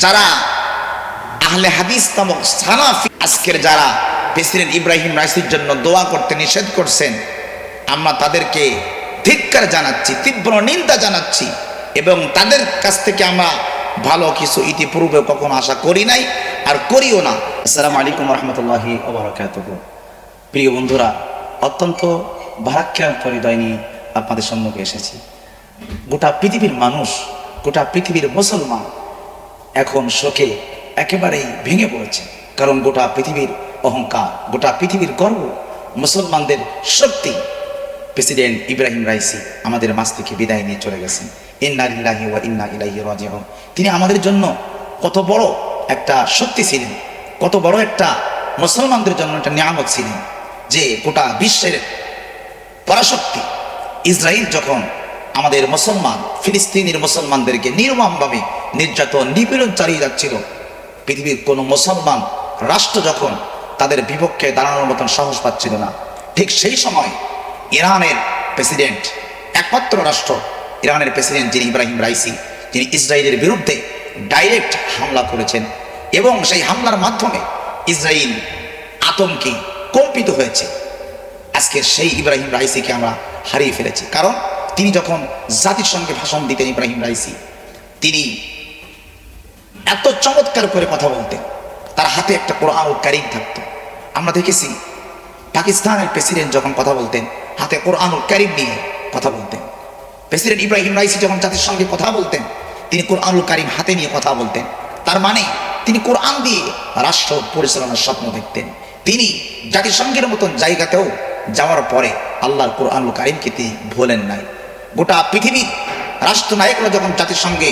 যারা আহলে হাদিস নামক সানাফি, আজকের যারা প্রেসিডেন্ট ইব্রাহিম রাইসির জন্য দোয়া করতে নিষেধ করছেন, আমরা তাদেরকে ধিক্কার জানাচ্ছি, তীব্র নিন্দা জানাচ্ছি এবং তাদের কাছ থেকে আমরা ভালো কিছু ইতিপূর্বে কখনো আশা করি নাই আর করিও না। আসসালামু আলাইকুম রহমতুল্লাহি প্রিয় বন্ধুরা, অত্যন্ত ভারাক্রান্ত হৃদয় নিয়ে আপনাদের সম্মুখে এসেছি। গোটা পৃথিবীর মানুষ, গোটা পৃথিবীর মুসলমান এখন শোকে একেবারেই ভেঙে পড়েছে। কারণ গোটা পৃথিবীর অহংকার, গোটা পৃথিবীর গর্ব মুসলমানদের শক্তি। প্রেসিডেন্ট ইব্রাহিম রাইসি আমাদের মাছ থেকে বিদায় নিয়ে চলে গেছেন। ইন্না লিল্লাহি ওয়া ইন্না ইলাইহি রাজিউন। তিনি আমাদের জন্য কত বড় একটা শক্তি ছিলেন, কত বড় একটা মুসলমানদের জন্য একটা নিয়ামক ছিলেন যে গোটা বিশ্বের পরাশক্তি ইসরায়েল যখন আমাদের মুসলমান, ফিলিস্তিনের মুসলমানদেরকে নির্মমভাবে নির্যাতন, নিপীড়ন চালিয়ে যাচ্ছিল। পৃথিবীর কোনো মুসলমান রাষ্ট্র যখন তাদের বিপক্ষে দাঁড়ানোর মতন সাহস পাচ্ছিল না, ঠিক সেই সময় ইরানের প্রেসিডেন্ট, একমাত্র রাষ্ট্র, ইরানের প্রেসিডেন্ট যিনি ইব্রাহিম রাইসি, যিনি ইসরায়েলের বিরুদ্ধে ডাইরেক্ট হামলা করেছেন এবং সেই হামলার মাধ্যমে ইসরায়েল আতঙ্কে কম্পিত হয়েছে। আজকে সেই ইব্রাহিম রাইসিকে আমরা হারিয়ে ফেলেছি। কারণ তিনি যখন জাতিসংঘে ভাষণ দিতেন ইব্রাহিম রাইসি, তিনি এত চমৎকার করে কথা বলতেন। তার হাতে একটা কোরআন কারিম থাকতো। আমরা দেখেছি পাকিস্তানের প্রেসিডেন্ট যখন কথা বলতেন, হাতে কোরআন কারিম নিয়ে কথা বলতেন। প্রেসিডেন্ট ইব্রাহিম রাইসি যখন জাতিসংঘে কথা বলতেন, তিনি কোরআনুল কারিম হাতে নিয়ে কথা বলতেন। তার মানে তিনি কোরআন দিয়ে রাষ্ট্র পরিচালনার স্বপ্ন দেখতেন। তিনি জাতিসংঘের মতন জায়গাতেও যাওয়ার পরে আল্লাহর কোরআনুল কারিমকে তিনি ভোলেন নাই। গোটা পৃথিবীর রাষ্ট্রনায়করা যখন জাতিসংঘে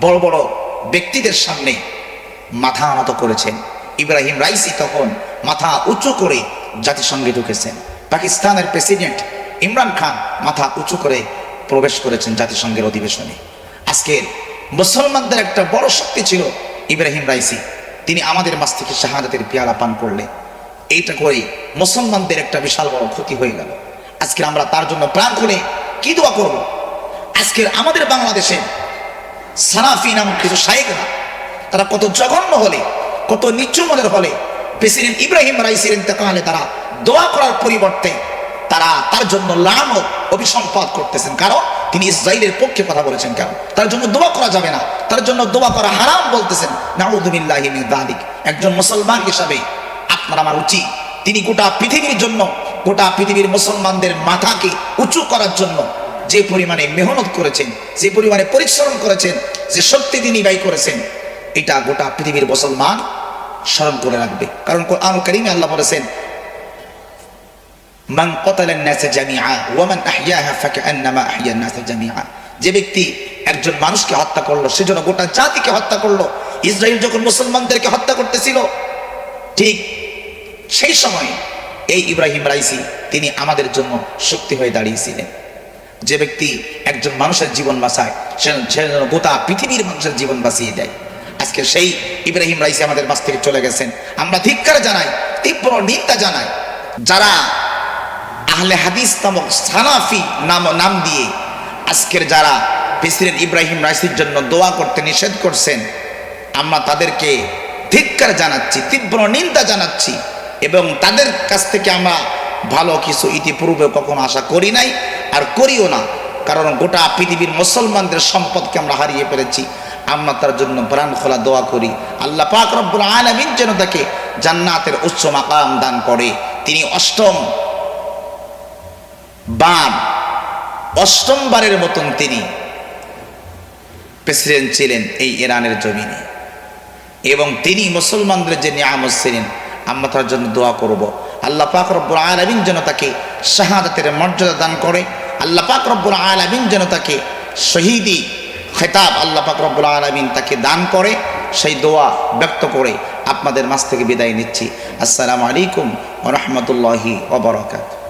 বড় বড় ব্যক্তিদের সামনে মাথা নত করেছেন, ইব্রাহিম রাইসি তখন মাথা উঁচু করে জাতিসংঘে ঢুকেছেন। পাকিস্তানের প্রেসিডেন্ট ইমরান খান মাথা উঁচু করে প্রবেশ করেছেন জাতিসংঘের অধিবেশনে। আজকের মুসলমানদের একটা বড় শক্তি ছিল ইব্রাহিম রাইসি। তিনি আমাদের মাছ থেকে শাহাদাতের পেয়ালা পান করলে এইটা করে মুসলমানদের একটা বিশাল বড় ক্ষতি হয়ে গেল। আজকে আমরা তার জন্য প্রাণ খুলে কি দোয়া করব? আজকের আমাদের বাংলাদেশে সানাফি নামক কিছু শায়েকরা তারা কত জঘন্য হলে, কত নিচু মনের হলে, প্রেসিডেন্ট ইব্রাহিম রাইসির ইন্তেকালে তারা দোয়া করার পরিবর্তে তারা তার জন্য লানত অভিসম্পাদ করতেছেন। কারণ তিনি ইসরায়েলের পক্ষে কথা বলেছেন কেন? তার জন্য দোয়া করা যাবে না। তার জন্য দোয়া করা হারাম বলতেছেন। যালিক। একজন মুসলমান হিসাবে আপনার আমার উচিত। তিনি গোটা পৃথিবীর জন্য গোটা পৃথিবীর মুসলমানদের মাথাকে উঁচু করার জন্য যে পরিমাণে মেহনত করেছেন, যে পরিমাণে পরিশ্রম করেছেন, যে শক্তি তিনি ব্যয় করেছেন, এটা গোটা পৃথিবীর মুসলমান স্মরণ করে রাখবে। কারণ কোরআন করিমে আল্লাহ বলেছেন, মান কতালেন যে ব্যক্তি একজন মানুষকে হত্যা করল সেজন্য গোটা জাতিকে হত্যা করল, ইসরায়েল যখন মুসলমানদেরকে হত্যা করতেছিল, ঠিক সেই সময় এই ইব্রাহিম রাইসি, তিনি আমাদের জন্য শক্তি হয়ে দাঁড়িয়েছিলেন। যে ব্যক্তি একজন মানুষের জীবন বাঁচায়, সে গোটা পৃথিবীর মানুষের জীবন বাঁচিয়ে দেয়। আজকে সেই ইব্রাহিম রাইসি আমাদের মাছ থেকে চলে গেছেন। আমরা ধিক্কার জানাই, তীব্র নিন্দা জানাই, যারা আহলে হাদিস নামক সানাফি নাম নাম দিয়ে আজকের যারা প্রেসিডেন্ট ইব্রাহিম রাইসির জন্য দোয়া করতে নিষেধ করছেন, আমরা তাদেরকে ধিক্কার জানাচ্ছি, তীব্র নিন্দা জানাচ্ছি। এবং তাদের কাছ থেকে আমরা ভালো কিছু ইতিপূর্বে কখনো আশা করি নাই আর করিও না। কারণ গোটা পৃথিবীর মুসলমানদের সম্পদকে আমরা হারিয়ে ফেলেছি। আমরা তার জন্য প্রাণ খোলা দোয়া করি। আল্লাহ পাক রব্বুল আলামিন যেন তাকে জান্নাতের উচ্চ মাকাম দান করে। তিনি অষ্টম বার অষ্টমবারের মতন তিনি প্রেসিডেন্ট ছিলেন এই ইরানের জমিনে। এবং তিনি মুসলমানদের যে নিয়ামত ছিলেন আমরা তার জন্য দোয়া করব। আল্লাহ পাক রব্বুল জনতাকে যেন তাকে শাহাদাতের মর্যাদা দান করে। আল্লাহ পাক রব্বুল জনতাকে যেন তাকে শহীদি খেতাব আল্লাহ পাক রব্বুল আলমিন তাকে দান করে। সেই দোয়া ব্যক্ত করে আপনাদের মাছ থেকে বিদায় নিচ্ছি। আসসালামু আলাইকুম রহমতুল্লাহি ওবরাকাত